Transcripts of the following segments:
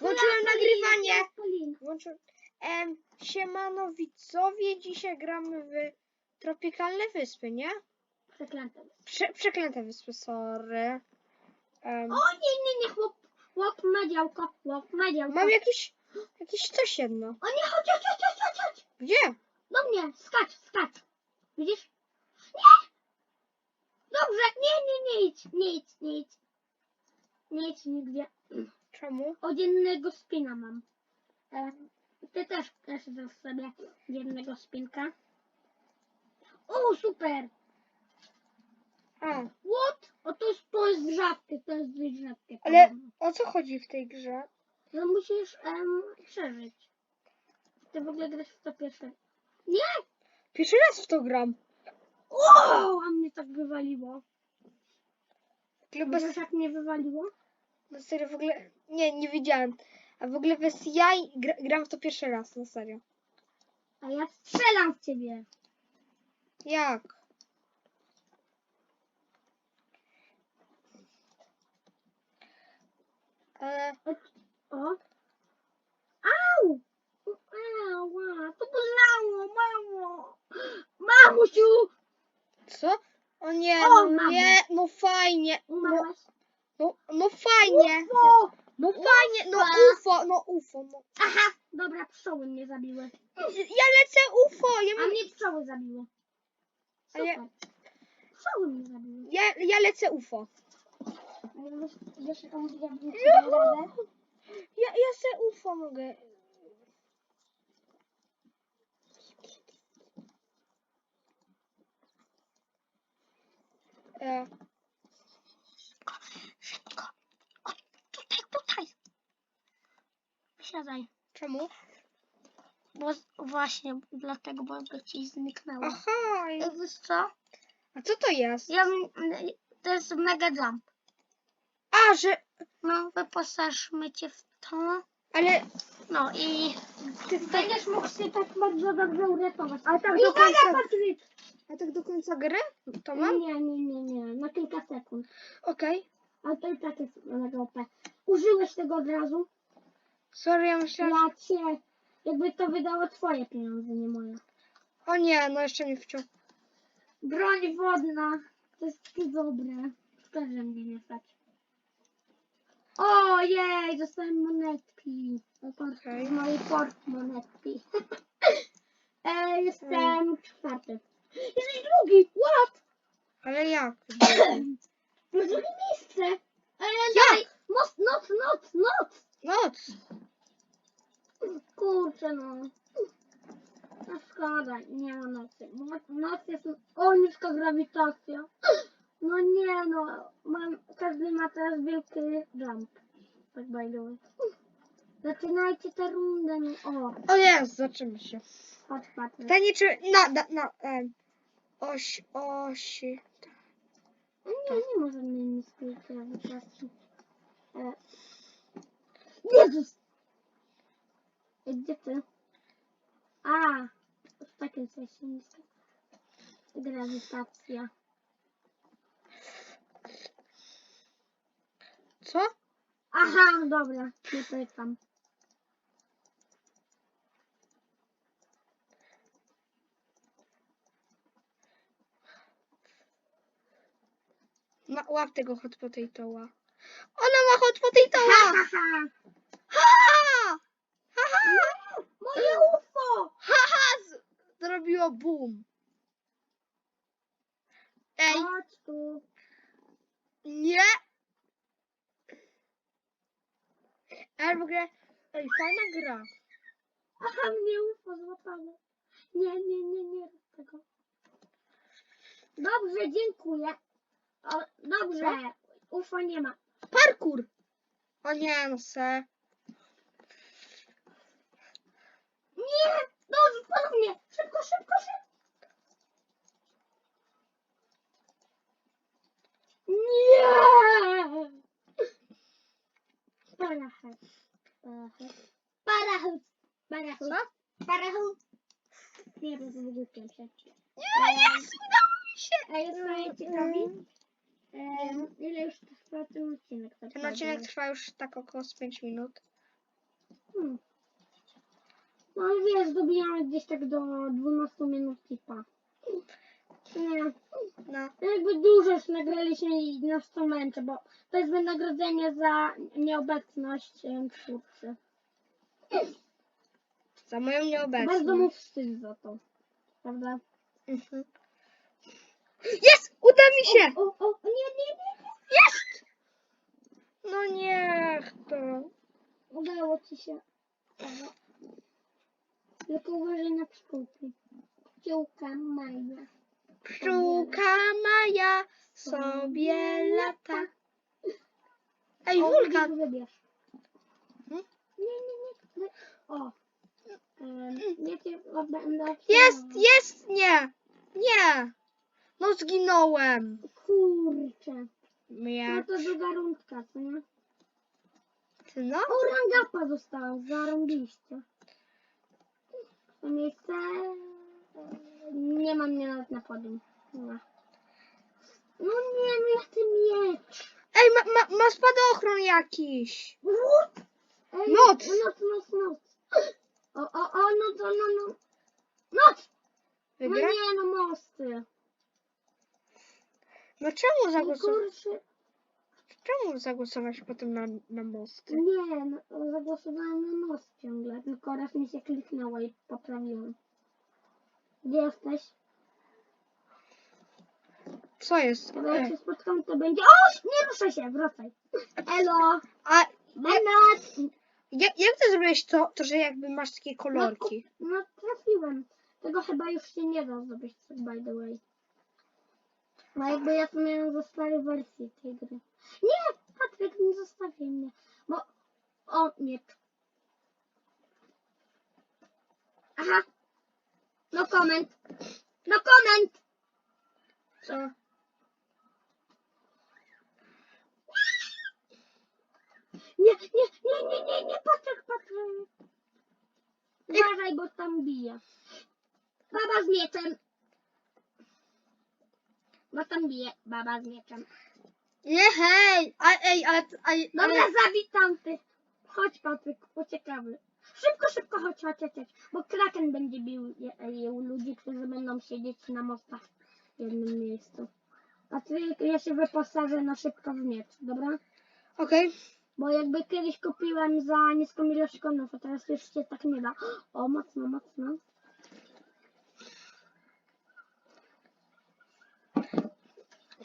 Włączyłem nagrywanie. Włączyłem. Em, siemano widzowie, dzisiaj gramy w tropikalne wyspy, nie? Przeklęte. Prze przeklęte wyspy, sorry. Em, O nie, nie, nie, chłop, chłop ma działko, chłop ma działko. mam jakiś, jakiś coś jedno. O nie, chodź, chodź, chodź, chodź, chodź, chodź. Gdzie? Do mnie, skacz, skacz. Widzisz? Nie! Dobrze, nie, nie, nie idź, nie idź, nie idź. Nie idź nigdzie. Czemu? Od jednego spina mam. E, ty też też dasz sobie jednego spinka. O, super! A, What? O, to jest, to jest rzadkie, to jest dość rzadkie. ale o co chodzi w tej grze? Że musisz em, przeżyć. Ty w ogóle grasz w to pierwsze. Nie! Pierwszy raz w to gram. O, a mnie tak wywaliło. W ogóle Wiesz bez, jak mnie wywaliło? Na serio, w ogóle, nie, nie wiedziałem. A w ogóle bez jaj gra, gram w to pierwszy raz, na serio. A ja strzelam w ciebie. Jak? Ale O. Au! Ała, to bolało, mamo. Mamusiu! co? O nie, O, no nie, no fajnie. No, Umarłaś? No, no fajnie. O! No fajnie, no Ufo. UFO, no UFO. No. Aha, dobra, pszczoły mnie zabiły. Ja lecę UFO, ja, A mam, mnie pszczoły zabiły. A Super. ja- Pszczoły mnie zabiły. ja, ja lecę UFO. Wiesz, jaką radę? Ja, ja se UFO mogę. E, Szybko. O, tutaj, tutaj. Siadaj. czemu? Bo z- właśnie dlatego, bo by ci zniknęło. Aha, i- Ej, Wiesz co? a co to jest? Ja, to jest mega jump. A, że, No, wyposażmy cię w to. ale No i ty, będziesz mógł się tak bardzo dobrze uratować. Ale tak do uwaga, końca- Patryk! a tak do końca gry? To mam? Nie, nie, nie, nie. Na kilka sekund. Okej. Ale to i tak jest mega OP. Użyłeś tego od razu? Sorry, ja myślałam, Ja cię... Jakby to wydało twoje pieniądze, nie moje. O nie, no jeszcze nie wciął. Broń wodna. To jest takie dobre. Szkoda, że mnie nie stać. Ojej, dostałem monetki. Okej. Z mojej portmonetki. e, jestem czwarty. Jesteś drugi! What? Ale jak? No drugie miejsce. E, Jak? daj. Noc, noc, noc, noc. Noc. Kurczę no. No szkoda, nie ma nocy. Noc, noc jest... O, niska grawitacja. No nie no. Mam, każdy ma teraz wielki jump. Tak by the way. Zaczynajcie tę rundę. No. O, O jest, zaczymy się. patrz, patrz. Pytanie czy na, na, na em, oś, osi. Nie, nie ma żadnej niskiej grawitacji. E. Jezus! Gdzie ty? A, w takim sensie grawitacja. Co? Aha, dobra, nie pytam. Łap tego hot potatoa. Ona ma hot potatoa! Ha, ha, Ha! Ha! ha. Moje UFO! Ha! ha! Zrobiło boom. Ej, Chodź tu. nie! Ale w ogóle, ej, fajna gra. Aha, mnie UFO złapało. Nie, nie, nie, nie rób tego. Dobrze, dziękuję. O, dobrze, UFO nie ma. Parkour! O nie, no se. Nie! Dobrze, ponownie! Szybko, szybko, szybko! Nie! Parachut. Parachut. Parachut. Parachut. Nie, bo wygłupiam się. Nie, jest, udało mi się! A jest ciekawi? Em, ile już trwa ten odcinek? Tak Ten odcinek naprawdę? trwa już tak około z 5 minut. Hmm. No ale wiesz, dobijamy gdzieś tak do 12 minut tipa. Nie, No. jakby dużo już nagraliśmy i nas to męczy, bo to jest wynagrodzenie za nieobecność em, twórcy. Za moją nieobecność. Bardzo mu wstyd za to. Prawda? Mhm. Jest! Uda mi się! O, o, o, nie, nie, nie. Jest! No niech to. Udało ci się. Dobra. Tylko uważaj na pszczółki. Pszczółka Maja. Pszczółka Maja sobie lata. Ej, O, wulkan! wybierz, Wybierz. Hmm? Nie, nie, nie. nie. O. Em, Ja cię będę... Jest, jest, nie! Nie! No zginąłem. Kurczę. No Nie. to druga rundka, co nie? Ty no? O, rangapa zostałem. Zarąbiście. To miejsce... Nie mam mnie nawet na podium. Nie. No nie, no ja chcę mieć. Ej, ma, ma, ma spadochron jakiś. What? Ej, Noc. Noc, noc, noc. O, o, o, no to, no, no. Noc! No Wygra? nie, no mosty. No czemu, No zagłosować, kurczę. czemu zagłosować potem na, na mosty? Nie, no, zagłosowałem na most ciągle, tylko raz mi się kliknęło i poprawiłem. Gdzie jesteś? Co jest? Chyba jak Ej, się spotkamy, to będzie... O, nie ruszaj się, wracaj. Elo, A Benat. jak, jak ty zrobiłeś to, to, że jakby masz takie kolorki? No trafiłem. Tego chyba już się nie da zrobić, by the way. No jakby ja to miałem ze starej wersji tej gry. Nie, Patryk, nie zostawiaj mnie. Bo... O, miecz. Aha. No comment. No comment. Co? Nie, nie, nie, nie, nie, nie, Patryk, Patryk. Uważaj, bo tam bije. Baba z mieczem. Bo tam bije baba z mieczem. Nie, hej! A, ej, ale... ale, Dobra, ale zabij. Chodź, Patryk, uciekamy. Szybko, szybko, chodź, chodź, chodź, chodź. Bo kraken będzie bił je, je, ludzi, którzy będą siedzieć na mostach w jednym miejscu. Patryk, ja się wyposażę na szybko w miecz, dobra? Okej. Bo jakby kiedyś kupiłem za niską ilość konów, a teraz już się tak nie da. O, mocno, mocno.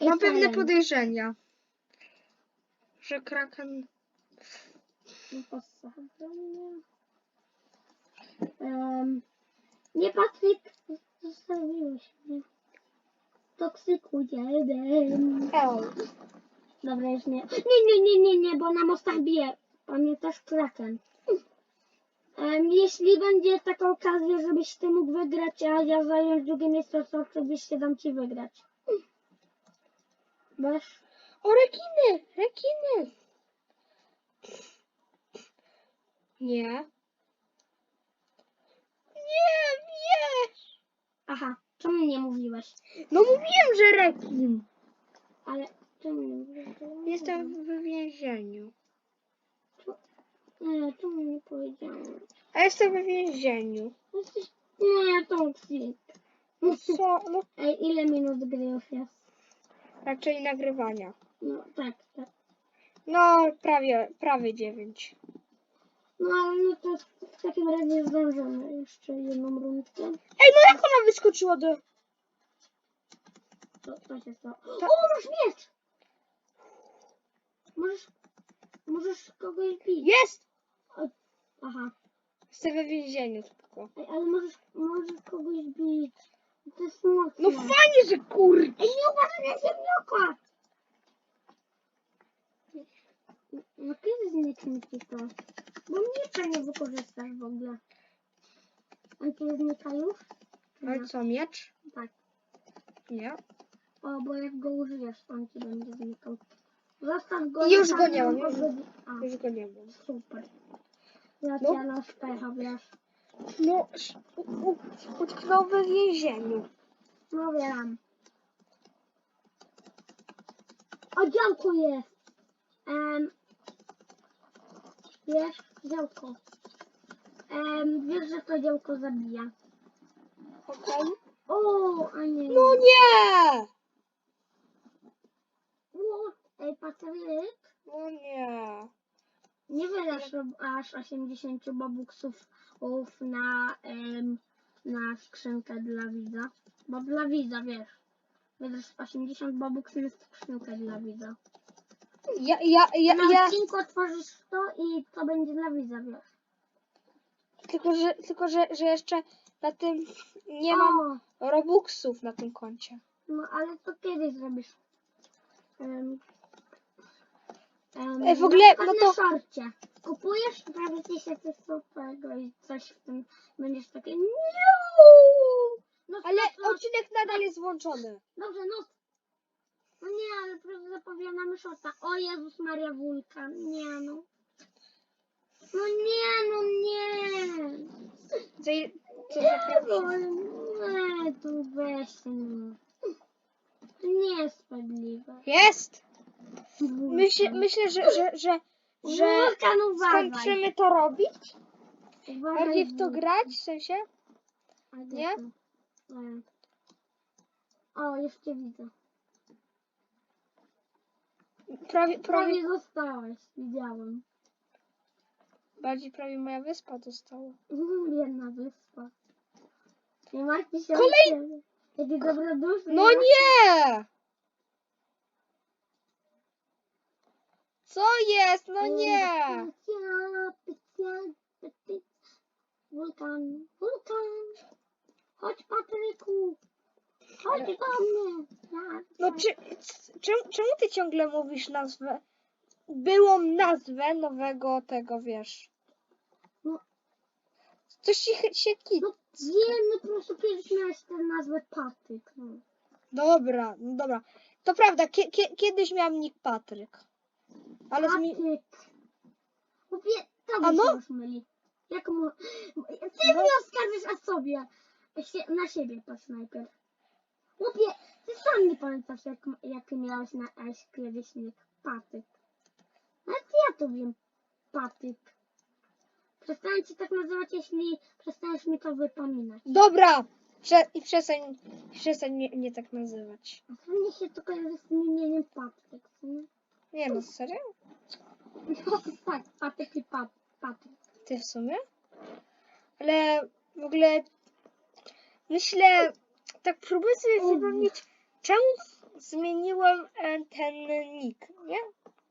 Mam pewne podejrzenia. Że Kraken... Um, nie, Patryk, zostawiłeś mnie. Toksyku jeden. Dobra, już nie. Nie, nie, nie, nie, nie, bo na mostach bije. Pamiętasz kraken. Um, jeśli będzie taka okazja, żebyś ty mógł wygrać, a ja zająć drugie miejsce, to oczywiście dam ci wygrać. Wiesz? O, rekiny! Rekiny! Nie. Nie, wiesz! Aha, czemu nie mówiłeś? No mówiłem, że rekin. Ale czemu nie mówiłeś? Jestem w więzieniu. Nie, czemu nie powiedziałem? A jestem w więzieniu. Jesteś... Nie, toksik. No co? No Ej, ile minut gry już jest? Raczej nagrywania. No tak, tak. No, prawie, prawie dziewięć. No ale no to w takim razie zdążymy jeszcze jedną rundkę. Ej, no jak ona wyskoczyła do... Co, co się stało? To- O, masz miecz! Możesz, możesz kogoś bić. Jest! Aha, Jestem we więzieniu tylko. Ej, ale możesz, możesz kogoś bić. To jest mocne. No fajnie, że kur... Ej, nie uważaj na ziemniaka! No kiedy zniknij to? Bo miecza nie wykorzystasz w ogóle. On ci znika już? Czy Ale nie? co, miecz? Tak. Nie. O, bo jak go użyjesz, on ci będzie znikał. Zostaw go. Już go nie mam, samym już- A, Już go nie mam. super. Ja No. cię na szpecha, wiesz. No, utknął we więzieniu. No wiem. O, działko jest. Um, wiesz, działko. Em, wiesz, że to działko zabija. Okej. O, a nie. No nie! O, ej, Patryk, No nie. nie wydasz aż 80 bobuksów ów na, em, na skrzynkę dla widza. Bo dla widza, wiesz. Wydasz 80 bobuksów na skrzynkę dla widza. Ja, ja, ja, na ja, odcinku otworzysz to i to będzie dla widza, wiesz. tylko że, tylko że, że jeszcze na tym nie mam O, robuxów na tym koncie. no ale to kiedyś zrobisz. Um, Ej, w ogóle, no to- szorcie. Kupujesz, prawie ci się coś superego i coś w tym będziesz takie. No, Ale no, no, odcinek nadal jest włączony. Dobrze, no. No nie, ale proszę zapowiadamy szorta. O Jezus Maria Wulkan. Nie no. No nie, no nie. Ile- co Nie, no, nie, tu weź no. To nie jest sprawiedliwe. Jest! Myślę, myślę że, że, że, że Wulkan, uważaj. skończymy to robić. Uważaj, Bardziej w to Wulkan. grać, w sensie. A nie? to? E. O, już cię widzę. Prawie, prawie, Prawie zostałeś, widziałem. bardziej prawie moja wyspa dostała. Jedna wyspa. Nie martwcie się Kolej-. No nie! Co jest? No nie! Wulkan, wulkan. Chodź Patryku. Chodź do mnie. Ja, No czy, c- czemu, czemu ty ciągle mówisz nazwę? Byłą nazwę nowego tego, wiesz. No. Coś ci chy- się kit. No wiem, no po prostu kiedyś miałeś tę nazwę Patryk. No. Dobra, no dobra. To prawda, kie, kie, kiedyś miałam nick Patryk. Ale. Mówię, to A mi no? się już myli. Jak mu... Ty No. mi oskarżysz a sobie. Sie, na siebie patrz najpierw. Mówię, ty sam nie pamiętasz jak, jaki miałeś na S kiedyś nick Patyk. Nawet ja to wiem. Patyk. Przestań ci tak nazywać, jeśli przestaniesz mi to wypominać. Dobra! Prze I przestań, przestań mnie, mnie tak nazywać. A to mnie się to kojarzy z imieniem Patryk, co nie? Nie no, serio? No tak, Patyk i Pat, Patryk. Ty w sumie? Ale w ogóle myślę, tak próbuję sobie Mhm. przypomnieć, czemu zmieniłem e, ten nick, nie?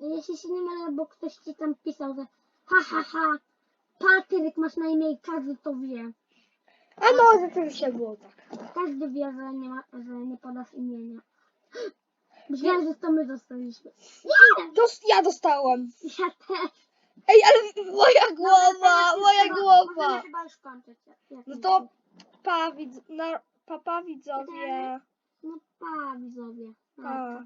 Jeśli się nie mylę, bo ktoś ci tam pisał, że ha ha ha, Patryk masz na imię i każdy to wie. A no, rzeczywiście było tak. Każdy wie, że nie, ma, że nie podasz imienia. Myślałem, że to my dostaliśmy. Nie! Dos ja dostałem. Ja też. Ej, ale moja głowa, moja głowa. chyba już kończyć. jak No nie to pa, widz, na, pa, pa widzowie. No pa, widzowie. Pa.